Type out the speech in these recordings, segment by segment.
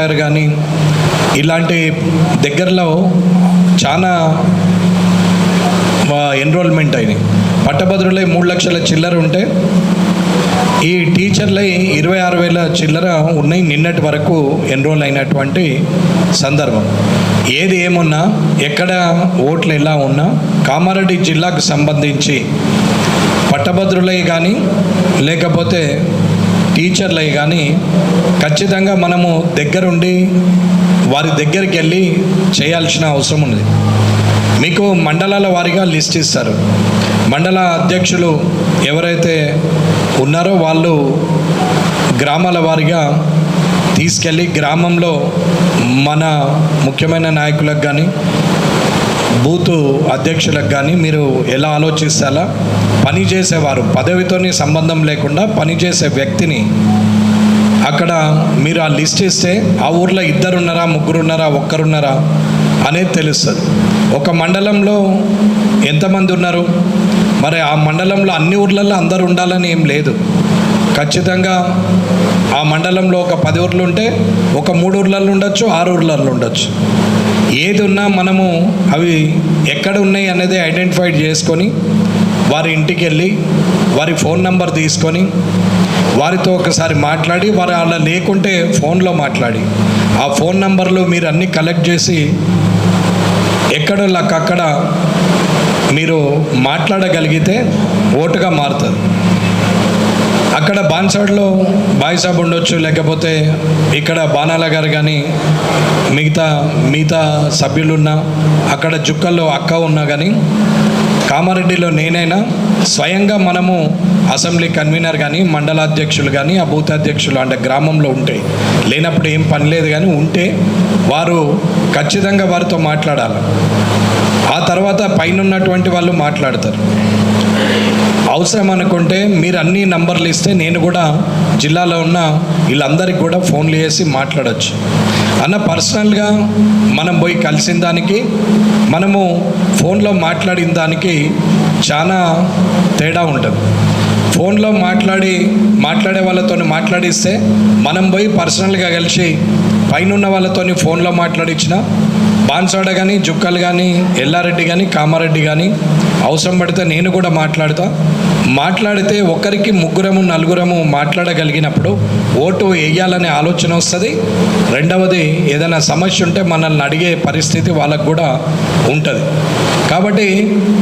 గారు కానీ ఇలాంటి దగ్గరలో చాలా ఎన్రోల్మెంట్ అయినాయి. పట్టభద్రులై మూడు లక్షల చిల్లర ఉంటే ఈ టీచర్లై ఇరవై ఆరు వేల చిల్లర ఉన్నాయి నిన్నటి వరకు ఎన్రోల్ అయినటువంటి సందర్భం. ఏది ఏమున్నా ఎక్కడ ఓట్లు ఎలా ఉన్నా కామారెడ్డి జిల్లాకు సంబంధించి పట్టభద్రులై కానీ లేకపోతే టీచర్లే కానీ ఖచ్చితంగా మనము దగ్గరుండి వారి దగ్గరికి వెళ్ళి చేయాల్సిన అవసరం ఉంది మీకు మండలాల వారిగా లిస్ట్ ఇస్తారు. మండల అధ్యక్షులు ఎవరైతే ఉన్నారో వాళ్ళు గ్రామాల వారిగా తీసుకెళ్ళి గ్రామంలో మన ముఖ్యమైన నాయకులకు కానీ బూతు అధ్యక్షులకు కానీ మీరు ఎలా ఆలోచిస్తారా పని చేసేవారు పదవితోని సంబంధం లేకుండా పనిచేసే వ్యక్తిని అక్కడ మీరు ఆ లిస్ట్ ఇస్తే ఆ ఊర్లో ఇద్దరున్నారా ముగ్గురున్నారా ఒక్కరున్నారా అనేది తెలుస్తుంది. ఒక మండలంలో ఎంతమంది ఉన్నారు? మరి ఆ మండలంలో అన్ని ఊర్లలో అందరు ఉండాలని ఏం లేదు. ఖచ్చితంగా ఆ మండలంలో ఒక పది ఊర్లు ఉంటే ఒక మూడు ఊర్లలో ఉండొచ్చు ఆరు ఊర్లలో ఉండొచ్చు. ఏది ఉన్నా మనము అవి ఎక్కడ ఉన్నాయి అనేది ఐడెంటిఫై చేసుకొని వారి ఇంటికి వెళ్ళి వారి ఫోన్ నంబర్ తీసుకొని వారితో ఒకసారి మాట్లాడి వారు అలా లేకుంటే ఫోన్లో మాట్లాడి. ఆ ఫోన్ నంబర్లు మీరు అన్నీ కలెక్ట్ చేసి ఎక్కడ అక్కడ మీరు మాట్లాడగలిగితే ఓటుగా మారుతుంది అక్కడ బాన్సాడ్లో బాయిసాబ్ ఉండొచ్చు లేకపోతే ఇక్కడ బాణాల గారు కానీ మిగతా మిగతా సభ్యులున్నా అక్కడ జుక్కల్లో అక్క ఉన్నా కానీ కామారెడ్డిలో నేనైనా స్వయంగా మనము అసెంబ్లీ కన్వీనర్ కానీ మండలాధ్యక్షులు కానీ ఆ బూత్ అధ్యక్షులు అంటే గ్రామంలో ఉంటే లేనప్పుడు ఏం పని లేదు కానీ ఉంటే వారు ఖచ్చితంగా వారితో మాట్లాడాలి. ఆ తర్వాత పైన ఉన్నటువంటి వాళ్ళు మాట్లాడతారు. అవసరం అనుకుంటే మీరు అన్ని నంబర్లు ఇస్తే నేను కూడా జిల్లాలో ఉన్న వీళ్ళందరికీ కూడా ఫోన్లు చేసి మాట్లాడచ్చు. అన్న పర్సనల్గా మనం పోయి కలిసిన దానికి మనము ఫోన్లో మాట్లాడిన దానికి చాలా తేడా ఉంటుంది. ఫోన్లో మాట్లాడి మాట్లాడే వాళ్ళతో మాట్లాడిస్తే మనం పోయి పర్సనల్గా కలిసి పైన ఉన్న వాళ్ళతోని ఫోన్లో మాట్లాడించిన బాన్సాడ కానీ జుక్కలు కానీ ఎల్లారెడ్డి కానీ కామారెడ్డి కానీ అవసరం పడితే నేను కూడా మాట్లాడతా. మాట్లాడితే ఒకరికి ముగ్గురము నలుగురము మాట్లాడగలిగినప్పుడు ఓటు వేయాలనే ఆలోచన వస్తుంది. రెండవది ఏదైనా సమస్య ఉంటే మనల్ని అడిగే పరిస్థితి వాళ్ళకు కూడా ఉంటుంది. కాబట్టి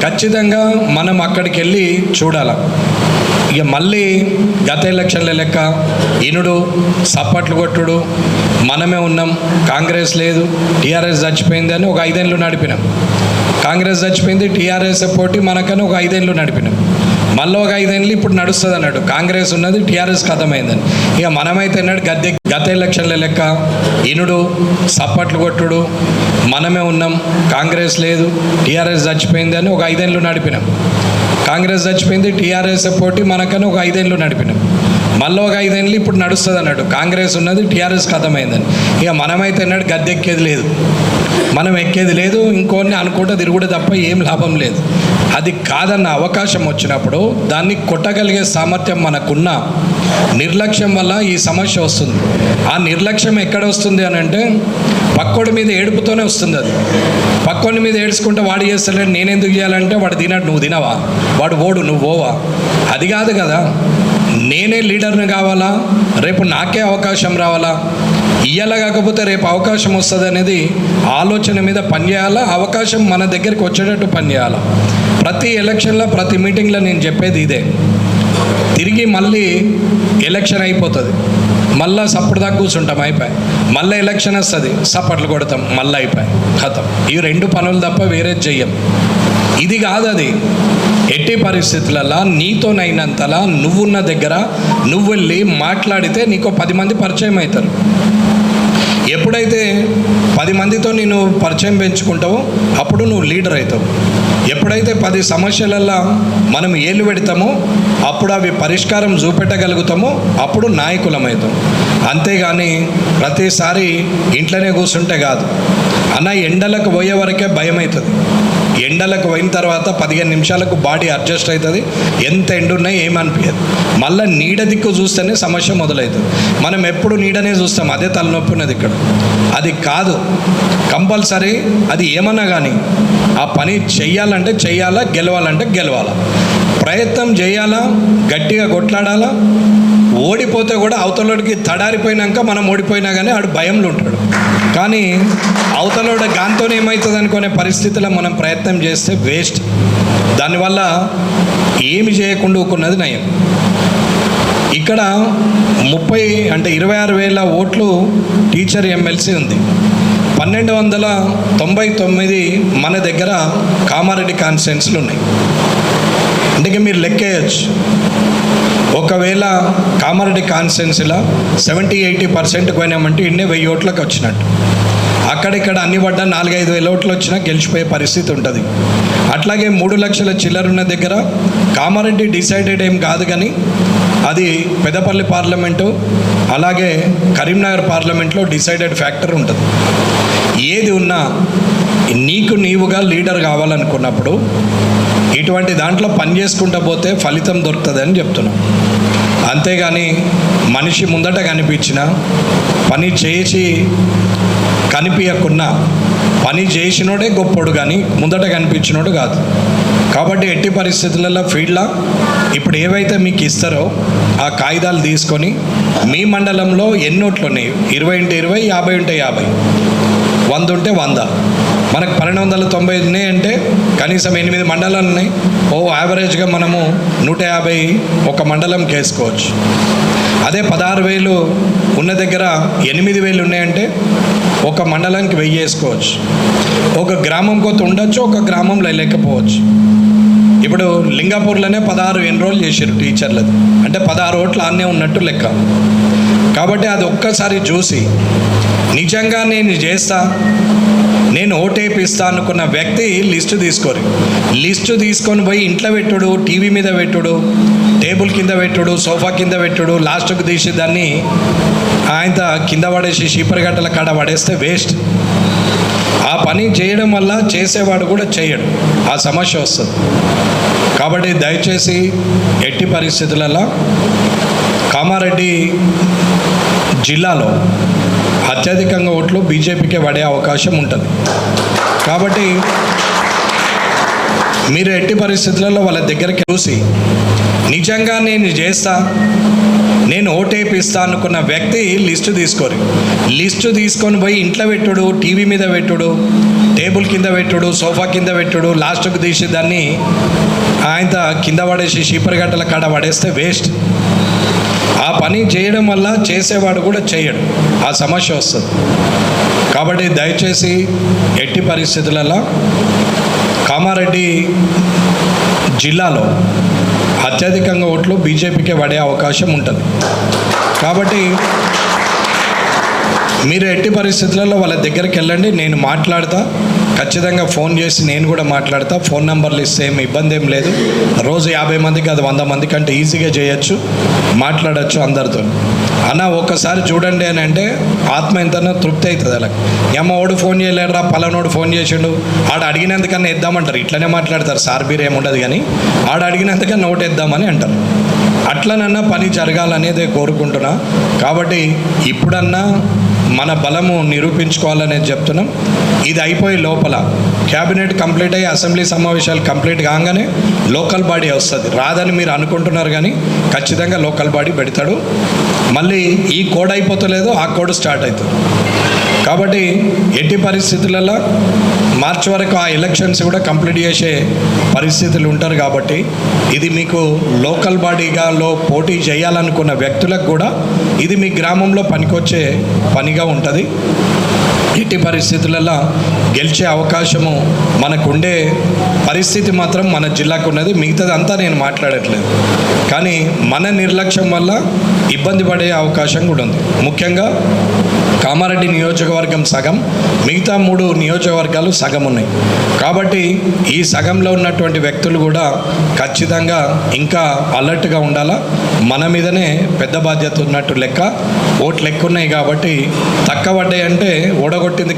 ఖచ్చితంగా మనం అక్కడికి వెళ్ళి చూడాలి. ఇక మళ్ళీ గత ఎలక్షన్ల లెక్క ఇనుడు సప్పట్లు కొట్టుడు మనమే ఉన్నాం కాంగ్రెస్ లేదు టీఆర్ఎస్ చచ్చిపోయింది అని ఒక ఐదేళ్ళు నడిపినాం. కాంగ్రెస్ చచ్చిపోయింది టీఆర్ఎస్ పోటీ మనకని ఒక ఐదేళ్ళు నడిపినాం. మళ్ళీ ఒక ఐదేళ్ళు ఇప్పుడు నడుస్తుంది అన్నాడు. కాంగ్రెస్ ఉన్నది టీఆర్ఎస్ కథమైందని. ఇక మనమైతే అన్నాడు గద్దె గత ఎలక్షన్ల లెక్క ఇనుడు సప్పట్లు కొట్టుడు మనమే ఉన్నాం కాంగ్రెస్ లేదు టీఆర్ఎస్ చచ్చిపోయింది అని ఒక ఐదేళ్ళు నడిపినాం. కాంగ్రెస్ చచ్చిపోయింది టీఆర్ఎస్ పోటీ మనకని ఒక ఐదేళ్ళు నడిపినాం. మళ్ళీ ఒక ఐదేళ్ళు ఇప్పుడు నడుస్తుంది అన్నాడు. కాంగ్రెస్ ఉన్నది టీఆర్ఎస్ కథమైందని. ఇక మనమైతే అన్నాడు గద్దెక్కేది లేదు. మనం ఎక్కేది లేదు ఇంకోన్ని అనుకుంటే తిరుగుడు తప్ప ఏం లాభం లేదు. అది కాదన్న అవకాశం వచ్చినప్పుడు దాన్ని కొట్టగలిగే సామర్థ్యం మనకున్న నిర్లక్ష్యం వల్ల ఈ సమస్య వస్తుంది. ఆ నిర్లక్ష్యం ఎక్కడ వస్తుంది అని అంటే పక్కోడి మీద ఏడుపుతోనే వస్తుంది అది. పక్కోడి మీద ఏడ్చుకుంటే వాడు చేస్తాడు నేను ఎందుకు చేయాలంటే వాడు తినడు నువ్వు తినవా? వాడు ఓడు నువ్వు ఓవా? అది కాదు కదా. నేనే లీడర్ని కావాలా? రేపు నాకే అవకాశం రావాలా? ఇయ్యాల కాకపోతే రేపు అవకాశం వస్తుంది అనేది ఆలోచన మీద పనిచేయాలా? అవకాశం మన దగ్గరికి వచ్చేటట్టు పనిచేయాలా? ప్రతి ఎలక్షన్లో ప్రతి మీటింగ్లో నేను చెప్పేది ఇదే. తిరిగి మళ్ళీ ఎలక్షన్ అయిపోతుంది. మళ్ళా సప్పుడు దాకా కూర్చుంటాం అయిపోయి. మళ్ళీ ఎలక్షన్ వస్తుంది సప్పట్లు కొడతాం మళ్ళీ అయిపోయి. ఖతం. ఈ రెండు పనులు తప్ప వేరే చెయ్యం. ఇది కాదు అది. ఎట్టి పరిస్థితులలో నీతోనైనంతలా నువ్వున్న దగ్గర నువ్వు వెళ్ళి మాట్లాడితే నీకు పది మంది పరిచయం అవుతారు ఎప్పుడైతే పది మందితో నేను పరిచయం పెంచుకుంటావో అప్పుడు నువ్వు లీడర్ అవుతావు ఎప్పుడైతే పది సమస్యలల్లో మనం ఏలు పెడతామో అప్పుడు అవి పరిష్కారం చూపెట్టగలుగుతామో అప్పుడు నాయకులం అవుతాం. అంతేగాని ప్రతిసారి ఇంట్లోనే కూర్చుంటే కాదు. అన్న ఎండలకు పోయే వరకే భయం అవుతుంది ఎండలకు పోయిన తర్వాత పదిహేను నిమిషాలకు బాడీ అడ్జస్ట్ అవుతుంది. ఎంత ఎండ ఏమనిపించదు మళ్ళీ నీడ దిక్కు చూస్తేనే సమస్య మొదలవుతుంది. మనం ఎప్పుడు నీడనే చూస్తాం. అదే తలనొప్పి ఉన్నది ఇక్కడ. అది కాదు. కంపల్సరీ అది ఏమన్నా కానీ ఆ పని చెయ్యాలంటే చెయ్యాలా గెలవాలంటే గెలవాలా. ప్రయత్నం చేయాలా గట్టిగా కొట్లాడాలా ఓడిపోతే కూడా అవతలోడికి తడారిపోయినాక మనం ఓడిపోయినా కానీ ఆడు భయంలో ఉంటాడు. కానీ అవతలోడ గాంతో ఏమవుతుంది అనుకునే పరిస్థితిలో మనం ప్రయత్నం చేస్తే వేస్ట్. దానివల్ల ఏమి చేయకుండా ఊకున్నది నయం. ఇక్కడ ముప్పై అంటే ఇరవై ఆరు వేల ఓట్లు టీచర్ ఎమ్మెల్సీ ఉంది. పన్నెండు వందల తొంభై తొమ్మిది మన దగ్గర కామారెడ్డి కాన్స్టిట్యున్సీలు ఉన్నాయి. అంటే మీరు లెక్కేయచ్చు. ఒకవేళ కామారెడ్డి కాన్స్టెన్సీలో సెవెంటీ ఎయిటీ పర్సెంట్ పోయినామంటే ఇన్నే వెయ్యి ఓట్లకు వచ్చినట్టు. అక్కడిక్కడ అన్ని పడ్డ నాలుగైదు వేల ఓట్లు వచ్చినా గెలిచిపోయే పరిస్థితి ఉంటుంది. అట్లాగే మూడు లక్షల చిల్లరున్న దగ్గర కామారెడ్డి డిసైడెడ్ ఏం కాదు కానీ అది పెదపల్లి పార్లమెంటు అలాగే కరీంనగర్ పార్లమెంట్లో డిసైడెడ్ ఫ్యాక్టర్ ఉంటుంది. ఏది ఉన్నా నీకు నీవుగా లీడర్ కావాలనుకున్నప్పుడు ఇటువంటి దాంట్లో పని చేసుకుంటా పోతే ఫలితం దొరుకుతుంది అని చెప్తున్నాం. అంతేగాని మనిషి ముందట కనిపించిన పని చేసి కనిపించకున్నా పని చేసినోడే గొప్పోడు కానీ ముందట కనిపించినోడు కాదు. కాబట్టి ఎట్టి పరిస్థితులలో ఫీల్డ్లో ఇప్పుడు ఏవైతే మీకు ఇస్తారో ఆ కాగితాలు తీసుకొని మీ మండలంలో ఎన్ని ఓట్లు ఉన్నాయి? ఇరవై ఉంటే ఇరవై యాభై ఉంటే యాభై. వంద ఉంటే వంద. మనకు పన్నెండు వందల తొంభై ఉన్నాయంటే కనీసం ఎనిమిది మండలాలు ఉన్నాయి. ఓ యావరేజ్గా మనము నూట యాభై ఒక మండలంకి వేసుకోవచ్చు అదే పదహారు వేలు ఉన్న దగ్గర ఎనిమిది వేలు ఉన్నాయంటే ఒక మండలానికి వెయ్యి వేసుకోవచ్చు. ఒక గ్రామం కొత్త ఉండొచ్చు ఒక గ్రామంలో లేకపోవచ్చు. ఇప్పుడు లింగాపూర్లోనే పదహారు ఎన్రోల్ చేశారు టీచర్లది. అంటే పదహారు ఓట్లు ఆనే ఉన్నట్టు లెక్క. కాబట్టి అది ఒక్కసారి చూసి నిజంగా నేను చేస్తా? నేను ఓటేపిస్తా? అనుకున్న వ్యక్తి లిస్టు తీసుకోరు. లిస్టు తీసుకొని పోయి ఇంట్లో పెట్టుడు టీవీ మీద పెట్టుడు టేబుల్ కింద పెట్టుడు సోఫా కింద పెట్టుడు లాస్ట్కు తీసి దాన్ని ఆయన కింద పడేసి చీపరిగట్టల కాడ పడేస్తే వేస్ట్. ఆ పని చేయడం వల్ల చేసేవాడు కూడా చేయడు. ఆ సమస్య వస్తుంది. కాబట్టి దయచేసి ఎట్టి పరిస్థితులలో కామారెడ్డి జిల్లాలో అత్యధికంగా ఓట్లు బీజేపీకే పడే అవకాశం ఉంటుంది. కాబట్టి మీరు ఎట్టి పరిస్థితులలో వాళ్ళ దగ్గరికి చూసి నిజంగా నేను చేస్తా నేను ఓటేపిస్తా అనుకున్న వ్యక్తి లిస్టు తీసుకోరు. లిస్టు తీసుకొని పోయి ఇంట్లో పెట్టుడు టీవీ మీద పెట్టుడు టేబుల్ కింద పెట్టుడు సోఫా కింద పెట్టుడు లాస్ట్కు తీసి దాన్ని ఆయన కింద పడేసి చీపరిగట్టల కాడ పడేస్తే వేస్ట్. ఆ పని చేయడం వల్ల చేసేవాడు కూడా చేయడు. ఆ సమస్య వస్తుంది. కాబట్టి దయచేసి ఎట్టి పరిస్థితులలో కామారెడ్డి జిల్లాలో అత్యధికంగా ఓట్లు బీజేపీకే పడే అవకాశం ఉంటుంది. కాబట్టి మీరు ఎట్టి పరిస్థితులలో వాళ్ళ దగ్గరికి వెళ్ళండి నేను మాట్లాడతా. ఖచ్చితంగా ఫోన్ చేసి నేను కూడా మాట్లాడతా. ఫోన్ నెంబర్లు ఇస్తే ఏమి ఇబ్బంది ఏం లేదు. రోజు యాభై మందికి అది వంద మంది కంటే ఈజీగా చేయొచ్చు మాట్లాడచ్చు అందరితో. అన్న ఒక్కసారి చూడండి అని అంటే ఆత్మ ఎంతనో తృప్తి అవుతుంది అలా. ఏమో ఓడు ఫోన్ చేయలేడురా పలానోడు ఫోన్ చేసిండు. ఆడ అడిగినందుకన్నా ఇద్దామంటారు. ఇట్లనే మాట్లాడతారు. సార్ బీర్ ఏముండదు కానీ ఆడ అడిగినందుకన్నా నోట్ ఇద్దామని అంటారు. అట్లనన్నా పని జరగాలనేదే కోరుకుంటున్నా. కాబట్టి ఇప్పుడన్నా మన బలము నిరూపించుకోవాలనేది చెప్తున్నాం. ఇది అయిపోయి లోపల. క్యాబినెట్ కంప్లీట్ అయ్యి అసెంబ్లీ సమావేశాలు కంప్లీట్ కాగానే లోకల్ బాడీ వస్తుంది. రాదని మీరు అనుకుంటున్నారు కానీ ఖచ్చితంగా లోకల్ బాడీ పెడతాడు. మళ్ళీ ఈ కోడ్ అయిపోతలేదు ఆ కోడ్ స్టార్ట్ అవుతుంది. కాబట్టి ఎట్టి పరిస్థితులలో మార్చి వరకు ఆ ఎలక్షన్స్ కూడా కంప్లీట్ చేసే పరిస్థితులు ఉంటారు కాబట్టి ఇది మీకు లోకల్ బాడీగాలో పోటీ చేయాలనుకున్న వ్యక్తులకు కూడా ఇది మీ గ్రామంలో పనికొచ్చే పనిగా ఉంటుంది. ఎట్టి పరిస్థితులలో గెలిచే అవకాశము మనకుండే పరిస్థితి మాత్రం మన జిల్లాకు ఉన్నది మిగతాది అంతా నేను మాట్లాడట్లేదు. కానీ మన నిర్లక్ష్యం వల్ల ఇబ్బంది పడే అవకాశం కూడా ఉంది. ముఖ్యంగా కామారెడ్డి నియోజకవర్గం సగం మిగతా మూడు నియోజకవర్గాలు సగం ఉన్నాయి. కాబట్టి ఈ సగంలో ఉన్నటువంటి వ్యక్తులు కూడా ఖచ్చితంగా ఇంకా అలర్ట్గా ఉండాలా? మన మీదనే పెద్ద బాధ్యత ఉన్నట్టు లెక్క ఓట్లు ఎక్కువ ఉన్నాయి కాబట్టి తక్కువ పడ్డాయి అంటే തൊട്ട് ഇന്ന്